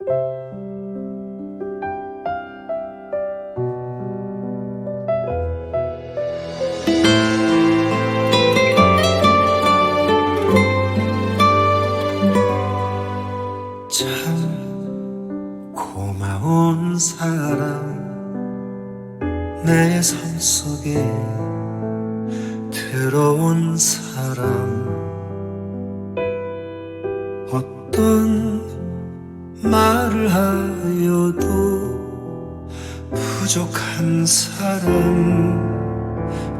참 고마운 사람 내 삶 속에 들어온 사람. 어떤 말을 하여도 부족한 사람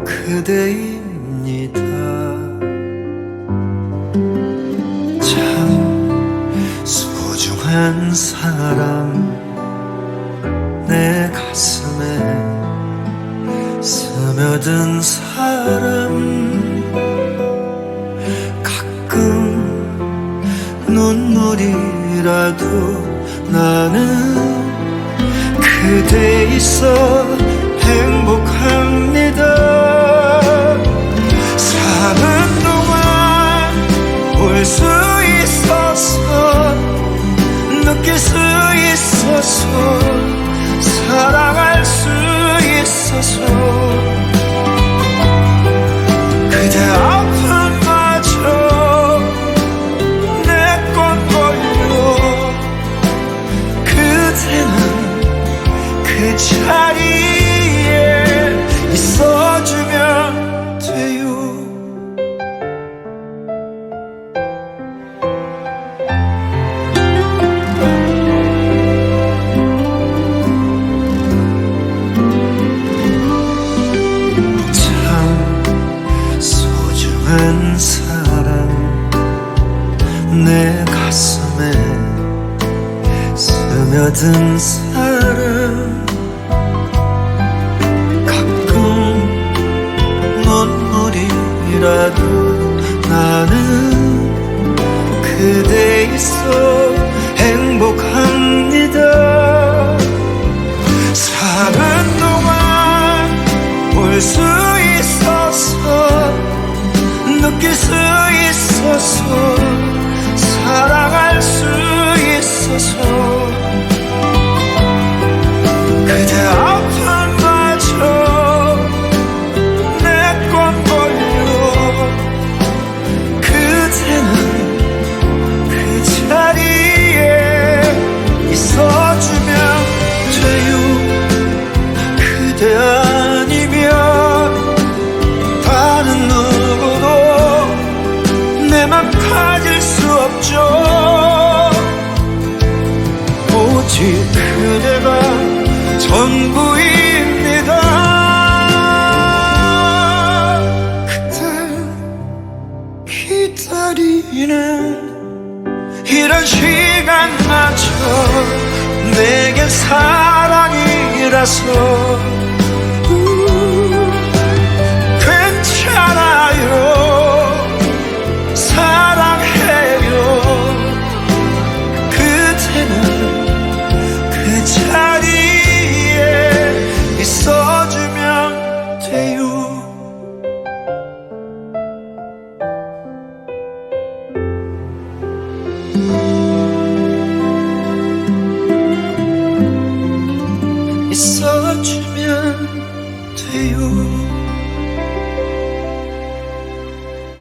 그대입니다. 참 소중한 사람 내 가슴에 스며든 사람. 가끔 눈물이 라도 나는 그대 있어 행복 내 가슴에 스며든 사람 가끔 눈물이라도 나는 그대 있어 행복합니다. 사는 동안 볼수 아니면 다른 누구도 내 맘 가질 수 없죠. 오직 그대가 전부입니다. 그댈 기다리는 이런 시간마저 내겐 사랑이라서 있어주면 돼요.